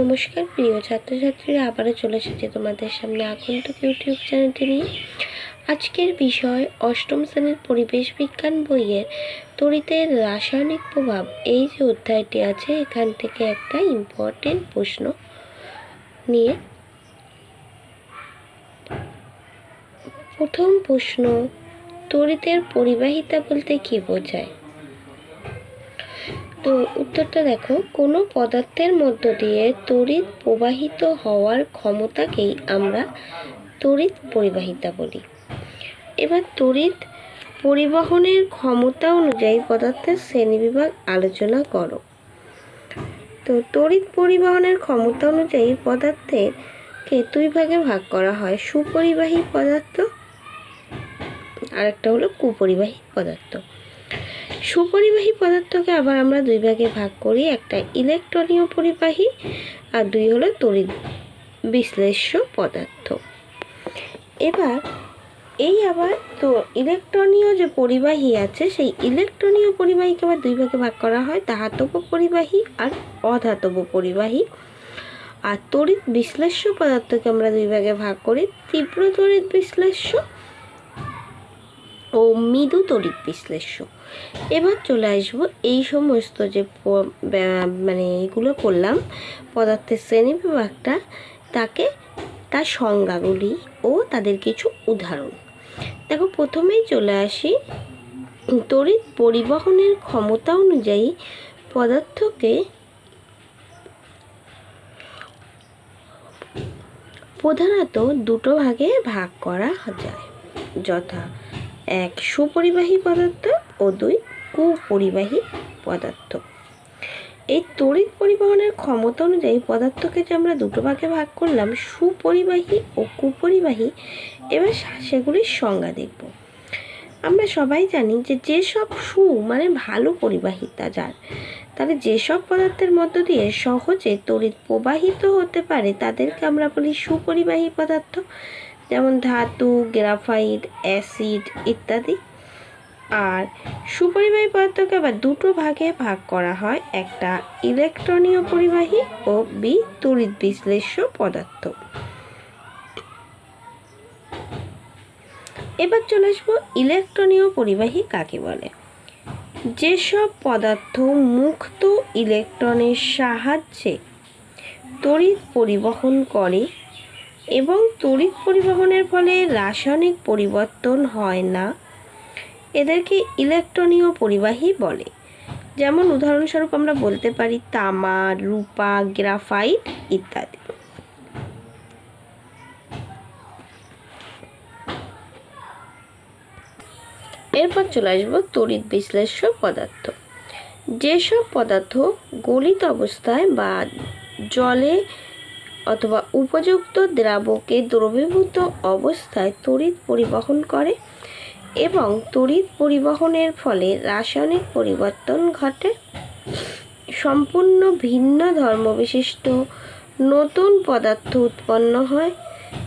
নমস্কার, প্রিয় ছাত্রছাত্রীরা, আবারও চলে এসেছে তোমাদের সামনে আগন্তুক ইউটিউব চ্যানেলটি নিয়ে। আজকের বিষয়, অষ্টম শ্রেণির পরিবেশ বিজ্ঞান বইয়ের তড়িতের রাসায়নিক প্রভাব। এই যে অধ্যায়টি আছে, এখান থেকে একটা ইম্পর্টেন্ট প্রশ্ন নিয়ে। প্রথম প্রশ্ন, তড়িতের পরিবাহিতা বলতে কী বোঝায়? তো উত্তরটা দেখো, কোনো পদার্থের মধ্য দিয়ে তড়িৎ প্রবাহিত হওয়ার ক্ষমতাকেই আমরা তড়িৎ পরিবাহিতা বলি। এবার তড়িৎ পরিবহনের ক্ষমতা অনুযায়ী পদার্থের শ্রেণীবিভাগ আলোচনা করো। তো তড়িৎ পরিবহনের ক্ষমতা অনুযায়ী পদার্থের কে দুই ভাগে ভাগ করা হয়, সুপরিবাহী পদার্থ আর একটা হলো কুপরিবাহী পদার্থ। সুপরিবাহী পদার্থকে আবার আমরা দুই ভাগে ভাগ করি। একটা ইলেকট্রনীয় পরিবাহী আর দুই হলো তড়িৎ বিশ্লেষ্য পদার্থ। এবার এই আবার তো ইলেকট্রনীয় যে পরিবাহী আছে, সেই ইলেকট্রনীয় পরিবাহীকে আবার দুই ভাগে ভাগ করা হয়। ধাতব পরিবাহী আর অধাতব পরিবাহী। আর তড়িৎ বিশ্লেষ্য পদার্থকে আমরা দুই ভাগে ভাগ করি। তীব্র তড়িৎ বিশ্লেষ্য ও মৃদু তড়িৎ বিশ্লেষ্য। এবার চলে আসব এই সমস্ত যে মানে এগুলো করলাম, পদার্থের শ্রেণি বিভাগটা, তাকে, তার সংজ্ঞাগুলি ও তাদের কিছু উদাহরণ। দেখো, প্রথমেই চলে আসি, তড়িৎ পরিবহনের ক্ষমতা অনুযায়ী পদার্থকে প্রধানত দুটো ভাগে ভাগ করা যায়। যথা এক সুপরিবাহী পদার্থ ও দুই কুপরিবাহী পদার্থ। এই তড়িৎ পরিবহনের ক্ষমতা অনুযায়ী পদার্থকে যে আমরা দুটো ভাগে ভাগ করলাম, সুপরিবাহী ও কুপরিবাহী, এবার সেগুলির সংজ্ঞা দেখব। আমরা সবাই জানি যে যেসব সু মানে ভালো পরিবাহিতা যার। তাহলে যেসব পদার্থের মধ্য দিয়ে সহজে তড়িৎ প্রবাহিত হতে পারে, তাদেরকে আমরা বলি সুপরিবাহী পদার্থ। যেমন ধাতু, গ্রাফাইট, অ্যাসিড ইত্যাদি। আর সুপরিবাহী পদার্থকে আবার দুটো ভাগে ভাগ করা হয়, একটা ইলেকট্রনীয় পরিবাহী ও বি তড়িৎ বিশ্লেষ্য পদার্থ। এবার চলে আসব ইলেকট্রনীয় পরিবাহী কাকে বলে? যেসব পদার্থ মুক্ত ইলেকট্রনের সাহায্যে তড়িৎ পরিবহন করে এবং তড়িৎ পরিবহনের ফলে রাসায়নিক পরিবর্তন হয় না। এদেরকে ইলেকট্রনীয় পরিবাহী বলে। যেমন উদাহরণস্বরূপ আমরা বলতে পারি তামা, রূপা, গ্রাফাইট ইত্যাদি। এরপর চলে আসব তড়িৎ বিশ্লেষ্য পদার্থ। যেসব পদার্থ গলিত অবস্থায় বা জলে অথবা উপযুক্ত দ্রাবকে দ্রবীভূত অবস্থায় তড়িৎ পরিবহন করে এবং তড়িৎ পরিবহনের ফলে রাসায়নিক পরিবর্তন ঘটে। সম্পূর্ণ ভিন্ন ধর্মবিশিষ্ট নতুন পদার্থ উৎপন্ন হয়,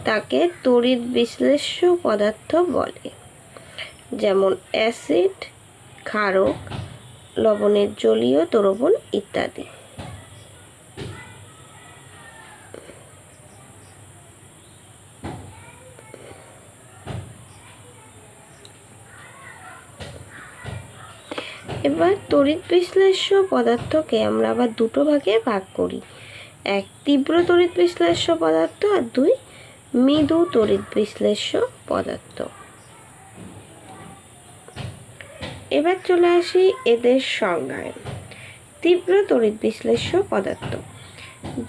তাকে তড়িৎ বিশ্লেষ্য পদার্থ বলে। যেমন অ্যাসিড, ক্ষারক, লবণের জলীয় দ্রবণ ইত্যাদি। এবার তড়িৎ বিশ্লেষ্য পদার্থকে আমরা আবার দুটো ভাগে ভাগ করি। এক তীব্র তড়িৎ বিশ্লেষ্য পদার্থ আর দুই মৃদু তড়িৎ বিশ্লেষ্য পদার্থ। এবার চলে আসি এদের সংজ্ঞায়। তীব্র তড়িৎ বিশ্লেষ্য পদার্থ।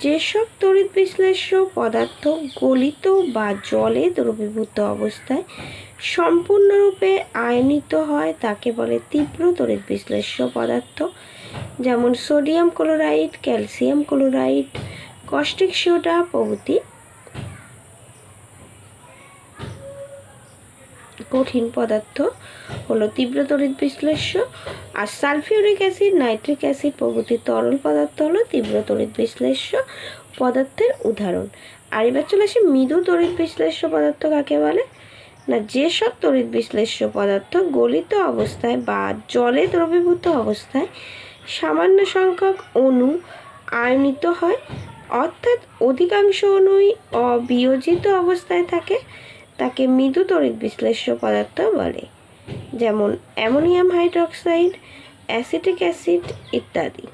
যেসব তড়িৎ বিশ্লেষ্য পদার্থ গলিত বা জলে দ্রবীভূত অবস্থায় সম্পূর্ণরূপে আয়নিত হয়, তাকে বলে তীব্র তড়িৎ বিশ্লেষ্য পদার্থ, যেমন sodium chloride, calcium chloride caustic soda প্রভৃতি। কঠিন পদার্থ হলো তীব্র তড়িৎ বিশ্লেষ্য আর সালফিউরিক অ্যাসিড, নাইট্রিক অ্যাসিড প্রভৃতি তরল পদার্থ হলো তীব্র তড়িৎ বিশ্লেষ্য পদার্থের উদাহরণ। আর এবার চলে আসি মৃদু তড়িৎ বিশ্লেষ্য পদার্থ কাকে বলে? না, যেসব তড়িৎ বিশ্লেষ্য পদার্থ গলিত অবস্থায় বা জলে দ্রবীভূত অবস্থায় সামান্য সংখ্যক অণু আয়নিত হয়, অর্থাৎ অধিকাংশ অণুই অবিয়োজিত অবস্থায় থাকে, তাকে মৃদু তড়িৎ বিশ্লেষ্য পদার্থ বলে, যেমন অ্যামোনিয়াম হাইড্রোক্সাইড, অ্যাসিটিক অ্যাসিড ইত্যাদি।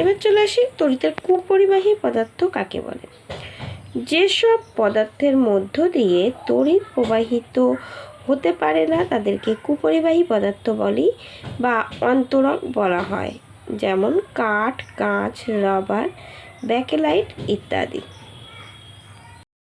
এবার চলে আসি তড়িতের কুপরিবাহী পদার্থ কাকে বলে? যেসব পদার্থের মধ্য দিয়ে তড়িৎ প্রবাহিত হতে পারে না, তাদেরকে কুপরিবাহী পদার্থ বলি বা অন্তরক বলা হয়। যেমন কাঠ, কাঁচ, রাবার, ব্যাকেলাইট ইত্যাদি।